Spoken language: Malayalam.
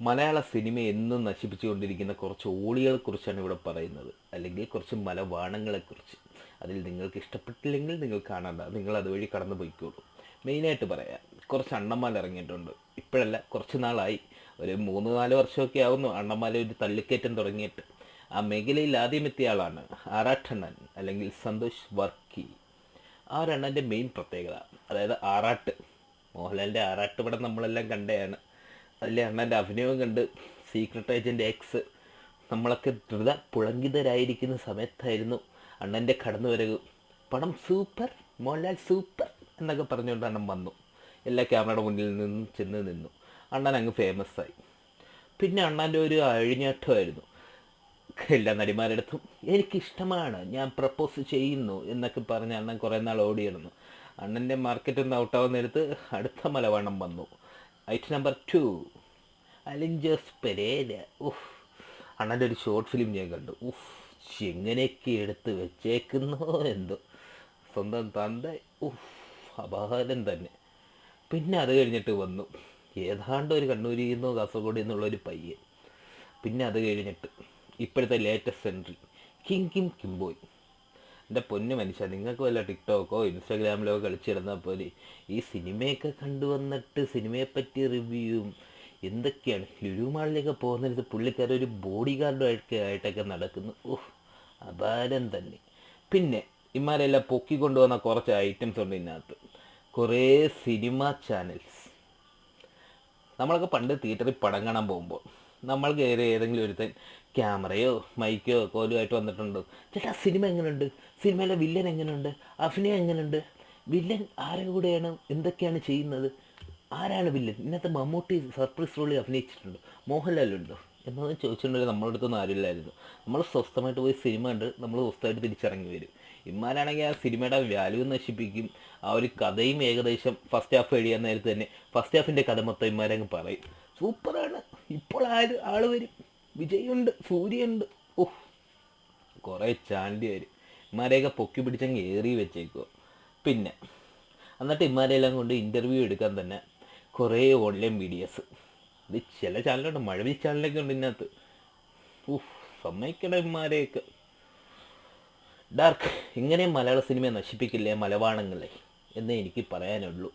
മലയാള സിനിമ എന്നും നശിപ്പിച്ചുകൊണ്ടിരിക്കുന്ന കുറച്ച് ഓളികളെക്കുറിച്ചാണ് ഇവിടെ പറയുന്നത്. അല്ലെങ്കിൽ കുറച്ച് മലവാണങ്ങളെക്കുറിച്ച് അതിൽ നിങ്ങൾക്ക് ഇഷ്ടപ്പെട്ടില്ലെങ്കിൽ നിങ്ങൾ കാണണ്ട. നിങ്ങൾ അതുവഴി കടന്നു പോയിക്കോളൂ. മെയിനായിട്ട് പറയാം കുറച്ച് അണ്ണന്മാർ ഇറങ്ങിയിട്ടുണ്ട്. ഇപ്പോഴല്ല കുറച്ച് നാളായി. ഒരു മൂന്ന് നാല് വർഷമൊക്കെ ആവുന്നു അണ്ണന്മാരെ ഒരു തള്ളിക്കയറ്റം തുടങ്ങിയിട്ട്. ആ മേഖലയിൽ ആദ്യം എത്തിയ ആളാണ് ആറാട്ടണ്ണൻ അല്ലെങ്കിൽ സന്തോഷ് വർക്കി. ആ മെയിൻ പ്രത്യേകത അതായത് ആറാട്ട്. മോഹൻലാലിന്റെ ആറാട്ട് പടം നമ്മളെല്ലാം കണ്ടതാണ് അതിലെ അണ്ണന്റെ അഭിനയം കണ്ട് സീക്രട്ട് ഏജന്റ് എക്സ് നമ്മളൊക്കെ ധൃത പുളങ്കിതരായിരിക്കുന്ന സമയത്തായിരുന്നു അണ്ണന്റെ കടന്നുവരവ് പടം സൂപ്പർ മോഹൻലാൽ സൂപ്പർ എന്നൊക്കെ പറഞ്ഞുകൊണ്ട് അണ്ണൻ വന്നു. എല്ലാ ക്യാമറയുടെ മുന്നിൽ നിന്നും ചെന്ന് നിന്നു. അണ്ണൻ അങ്ങ് ഫേമസ് ആയി. പിന്നെ അണ്ണന്റെ ഒരു അഴിഞ്ഞാട്ടമായിരുന്നു. എല്ലാ നടിമാരുടെ എനിക്കിഷ്ടമാണ് ഞാൻ പ്രപ്പോസ് ചെയ്യുന്നു എന്നൊക്കെ പറഞ്ഞ് അണ്ണൻ കുറേ നാൾ ഓടിയിരുന്നു അണ്ണന്റെ മാർക്കറ്റ് ഒന്ന് ഔട്ടാവുന്നിടത്ത് അടുത്ത മലവാണം വന്നു. ഐറ്റ് നമ്പർ ടു അലിഞ്ചസ് പെരേര ഉഫ്. അണ്ണന്റെ ഒരു ഷോർട്ട് ഫിലിം ഞാൻ കണ്ടു. ഉഫ്. എങ്ങനെയൊക്കെ എടുത്ത് വെച്ചേക്കുന്നോ. എന്തോ. സ്വന്തം തന്ത ഉഫ്. അപഹാരം തന്നെ. പിന്നെ അത് കഴിഞ്ഞിട്ട് വന്നു. ഏതാണ്ട് ഒരു കണ്ണൂരിൽ നിന്നോ കാസർഗോഡിൽ നിന്നുള്ള ഒരു പയ്യൻ. പിന്നെ അത് കഴിഞ്ഞിട്ട് ഇപ്പോഴത്തെ ലേറ്റസ്റ്റ് എൻട്രി കിങ് കിം കിംബോയ് എന്റെ പൊന്നു മനുഷ്യ നിങ്ങൾക്ക് വല്ല ടിക്ടോക്കോ ഇൻസ്റ്റാഗ്രാമിലോ കളിച്ചിരുന്നാൽ പോലെ ഈ സിനിമയൊക്കെ കണ്ടുവന്നിട്ട് സിനിമയെപ്പറ്റി റിവ്യൂവും എന്തൊക്കെയാണ്? ലുരുമാളിലേക്ക് പോകുന്നിടത്ത് പുള്ളിക്കാരൻ ഒരു ബോഡി ഗാർഡുമായിട്ട് ആയിട്ടൊക്കെ നടക്കുന്നു. ഓഹ് അപാരം തന്നെ. പിന്നെ ഇമാരെല്ലാം പൊക്കിക്കൊണ്ടുവന്ന കുറച്ച് ഐറ്റംസ് ഉണ്ട് ഇതിനകത്ത്. കുറേ സിനിമ ചാനൽസ്. നമ്മളൊക്കെ പണ്ട് തിയേറ്ററിൽ പടം കാണാൻ പോകുമ്പോൾ നമ്മൾ കയറി ഏതെങ്കിലും ഒരുത്തൻ ക്യാമറയോ മൈക്കോ കോലുമായിട്ട് വന്നിട്ടുണ്ട്? ചേട്ടാ സിനിമ എങ്ങനെയുണ്ട് സിനിമയിലെ വില്ലൻ എങ്ങനെയുണ്ട് അഭിനയം എങ്ങനെയുണ്ട് വില്ലൻ ആരെ കൂടെയാണ്? എന്തൊക്കെയാണ് ചെയ്യുന്നത്? ആരാണ് വില്ലൻ? ഇന്നത്തെ മമ്മൂട്ടി സർപ്രൈസ് റോളിൽ അഭിനയിച്ചിട്ടുണ്ട്. മോഹൻലാലുണ്ടോ? എന്നൊന്നും ചോദിച്ചിട്ടുണ്ടെങ്കിൽ നമ്മുടെ അടുത്തൊന്നും ആരില്ലായിരുന്നു നമ്മൾ സ്വസ്ഥമായിട്ട് പോയി സിനിമ കണ്ട് നമ്മൾ സ്വസ്ഥമായിട്ട് തിരിച്ചിറങ്ങി വരും. ഇമ്മാരാണെങ്കിൽ ആ സിനിമയുടെ വാല്യൂ നശിപ്പിക്കും. ആ ഒരു കഥയും ഏകദേശം ഫസ്റ്റ് ഹാഫ് എഴുതിയ നേരത്ത് തന്നെ ഫസ്റ്റ് ഹാഫിന്റെ കഥ മൊത്തം ഇമ്മാരങ്ങ് പറയും. സൂപ്പറാണ് ഇപ്പോൾ ആര് ആൾ വരും. വിജയുണ്ട് സൂര്യയുണ്ട്. ഓഹ് കുറേ ചാണ്ടിയർ ഇമാരെയൊക്കെ പൊക്കി പിടിച്ചങ്ങ് ഏറി വെച്ചേക്കോ പിന്നെ എന്നിട്ട് ഇമാരെല്ലാം കൊണ്ട് ഇന്റർവ്യൂ എടുക്കാൻ തന്നെ കുറേ ഓൺലൈൻ മീഡിയസ് ഇത് ചില ചാനലുണ്ട് മഴവി ചാനലൊക്കെ ഉണ്ട് ഇതിനകത്ത്. ഉഫ് സമ്മതിക്കണ ഇമാരെയൊക്കെ ഡാർക്ക് ഇങ്ങനെ മലയാള സിനിമയെ നശിപ്പിക്കില്ലേ മലവാണങ്ങളെ എന്നേ എനിക്ക് പറയാനുള്ളൂ.